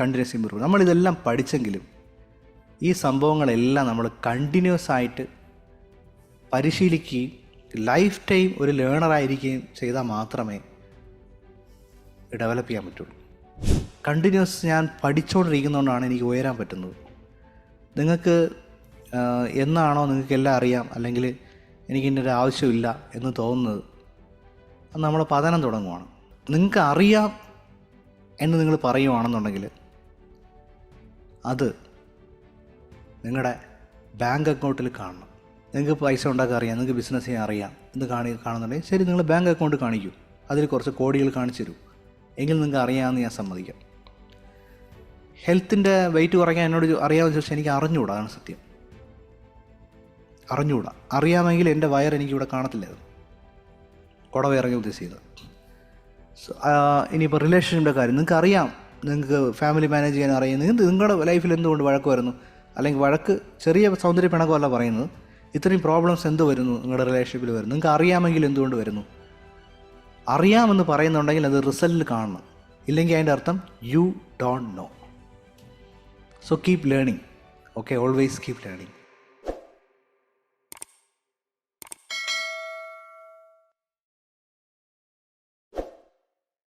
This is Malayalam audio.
കണ്ടിന്യൂസ് ഇമ്പ്രൂവ് നമ്മളിതെല്ലാം പഠിച്ചെങ്കിലും ഈ സംഭവങ്ങളെല്ലാം നമ്മൾ കണ്ടിന്യൂസ് ആയിട്ട് പരിശീലിക്കുകയും ലൈഫ് ടൈം ഒരു ലേണറായിരിക്കുകയും ചെയ്താൽ മാത്രമേ ഡെവലപ്പ് ചെയ്യാൻ പറ്റുള്ളൂ. കണ്ടിന്യൂസ് ഞാൻ പഠിച്ചുകൊണ്ടിരിക്കുന്നതുകൊണ്ടാണ് എനിക്ക് ഉയരാൻ പറ്റുന്നത്. നിങ്ങൾക്ക് എന്നാണോ നിങ്ങൾക്ക് എല്ലാം അറിയാം അല്ലെങ്കിൽ എനിക്ക് ഇതിന്റെ ഒരു ആവശ്യമില്ല എന്ന് തോന്നുന്നത് അത് നമ്മൾ പതനം തുടങ്ങുവാണ്. നിങ്ങൾക്ക് അറിയാം എന്ന് നിങ്ങൾ പറയുവാണെന്നുണ്ടെങ്കിൽ അത് നിങ്ങളുടെ ബാങ്ക് അക്കൗണ്ടിൽ കാണണം. നിങ്ങൾക്ക് പൈസ ഉണ്ടാക്കാൻ അറിയാം നിങ്ങൾക്ക് ബിസിനസ് ചെയ്യാൻ അറിയാം എന്ന് കാണി കാണുന്നുണ്ടെങ്കിൽ ശരി നിങ്ങൾ ബാങ്ക് അക്കൗണ്ട് കാണിക്കൂ. അതിൽ കുറച്ച് കോടികൾ കാണിച്ചു തരൂ. എങ്കിൽ നിങ്ങൾക്ക് അറിയാമെന്ന് ഞാൻ സമ്മതിക്കാം. ഹെൽത്തിന്റെ വെയിറ്റ് കുറയ്ക്കാൻ എന്നോട് അറിയാമെന്ന് ചോദിച്ചാൽ എനിക്ക് അറിഞ്ഞുകൂടാ അതാണ് സത്യം. അറിഞ്ഞുകൂടാ. അറിയാമെങ്കിൽ എന്റെ വയർ എനിക്കിവിടെ കാണത്തില്ലായിരുന്നു ഇറങ്ങി ഉദ്ദേശിച്ചത്. ഇനിയിപ്പോൾ റിലേഷൻഷിപ്പിന്റെ കാര്യം. നിങ്ങൾക്ക് അറിയാം നിങ്ങൾക്ക് ഫാമിലി മാനേജ് ചെയ്യാൻ അറിയുന്നത്. നിങ്ങളുടെ ലൈഫിൽ എന്തുകൊണ്ട് വഴക്ക് വരുന്നു? അല്ലെങ്കിൽ വഴക്ക് ചെറിയ സൗന്ദര്യ പിണക്കമല്ല പറയുന്നത്. ഇത്രയും പ്രോബ്ലംസ് എന്ത് വരുന്നു? നിങ്ങളുടെ റിലേഷൻഷിപ്പിൽ വരുന്നു. നിങ്ങൾക്ക് അറിയാമെങ്കിൽ എന്തുകൊണ്ട് വരുന്നു? അറിയാമെന്ന് പറയുന്നുണ്ടെങ്കിൽ അത് റിസൾട്ടിൽ കാണണം. ഇല്ലെങ്കിൽ അതിന്റെ അർത്ഥം you don't know so keep learning okay always keep learning